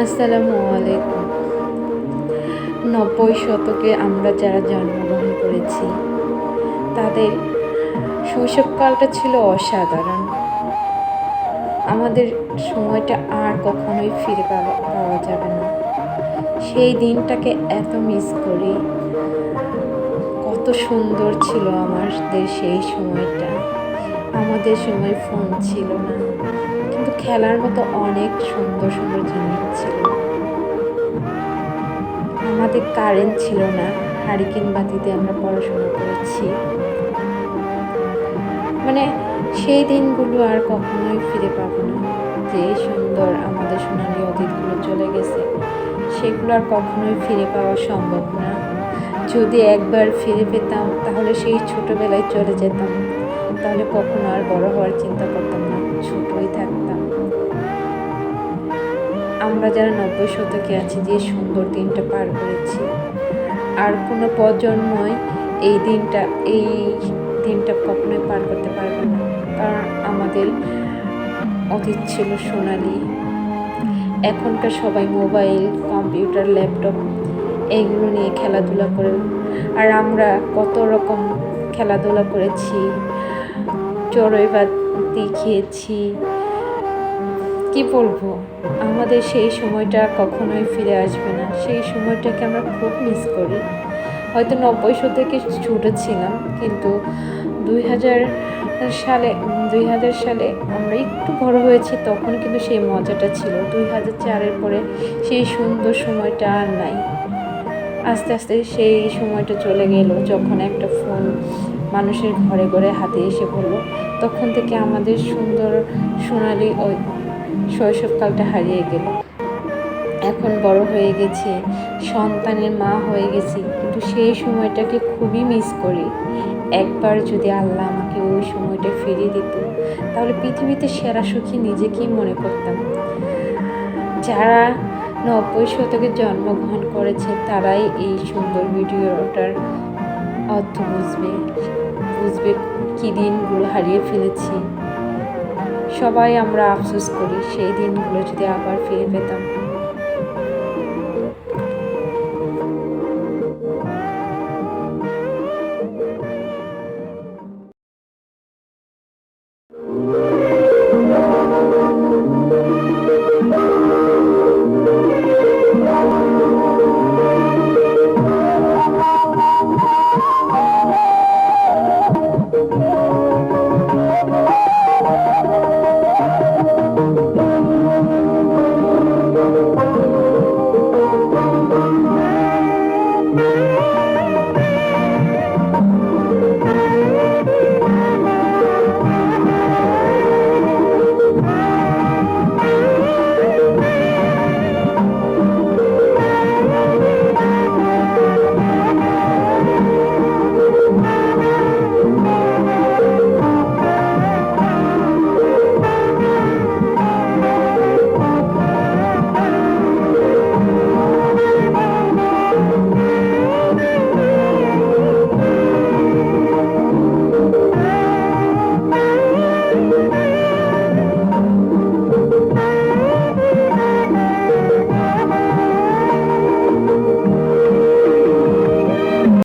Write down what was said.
আসসালামু আলাইকুম। নব্বই শতকে আমরা যারা জন্মগ্রহণ করেছি, তাদের শৈশবকালটা ছিল অসাধারণ। আমাদের সময়টা আর কখনোই ফিরে পাওয়া পাওয়া যাবে না। সেই দিনটাকে এত মিস করি। কত সুন্দর ছিল আমাদের সেই সময়টা। আমাদের সময় ফোন ছিল না। কিন্তু খেলার মতো অনেক সুন্দর সুন্দর জিনিস ছিল। আমাদের কারেন্ট ছিল না হারিকেন বাতিতে আমরা পড়াশোনা করেছি। মানে সেই দিনগুলো আর কখনোই ফিরে পাবো না। যে সুন্দর আমাদের সোনালি অতীতগুলো চলে গেছে, সেগুলো আর কখনোই ফিরে পাওয়া সম্ভব না। যদি একবার ফিরে পেতাম, তাহলে সেই ছোটোবেলায় চলে যেতাম। তাহলে কখনো আর বড় হওয়ার চিন্তা করতাম না। ছোটই থাকতাম। আমরা যারা নব্বই শতকে আছি, যে সুন্দর দিনটা পার করেছি, আর কোনো প্রজন্মই এই দিনটা এই দিনটা কখনোই পার করতে পারবে না। কারণ আমাদের অতীত ছিল সোনালি। এখনকার সবাই মোবাইল, কম্পিউটার, ল্যাপটপ, এগুলো নিয়ে খেলাধুলা করে। আর আমরা কত রকম খেলাধুলা করেছি চড়ুই বাতি খেয়েছি। কি বলব? আমাদের সেই সময়টা কখনোই ফিরে আসবে না। সেই সময়টাকে আমরা খুব মিস করি। হয়তো নব্বই শতকে ছোটো ছিলাম কিন্তু দুই হাজার সালে, দুই হাজার সালে আমরা একটু বড় হয়েছি, তখন কিন্তু সেই মজাটা ছিল। দুই হাজার চারের পরে সেই সুন্দর সময়টা আর নাই। আস্তে আস্তে সেই সময়টা চলে গেল, যখন একটা ফোন মানুষের ঘরে ঘরে হাতে এসে পড়ল। তখন থেকে আমাদের সুন্দর সোনালি ওই শৈশবকালটা হারিয়ে গেল। এখন বড় হয়ে গেছি, সন্তানের মা হয়ে গেছি, কিন্তু সেই সময়টাকে খুবই মিস করি। একবার যদি আল্লাহ আমাকে ওই সময়টা ফিরিয়ে দিত, তাহলে পৃথিবীতে সেরা সুখী নিজেকেই মনে করতাম। যারা নব্বই শতকে জন্মগ্রহণ করেছে, তারাই এই সুন্দর ভিডিওটার অর্থ বুঝবে। বুঝবে কী দিনগুলো হারিয়ে ফেলেছি। সবাই আমরা আফসোস করি সেই দিনগুলো যদি আবার ফিরে পেতাম।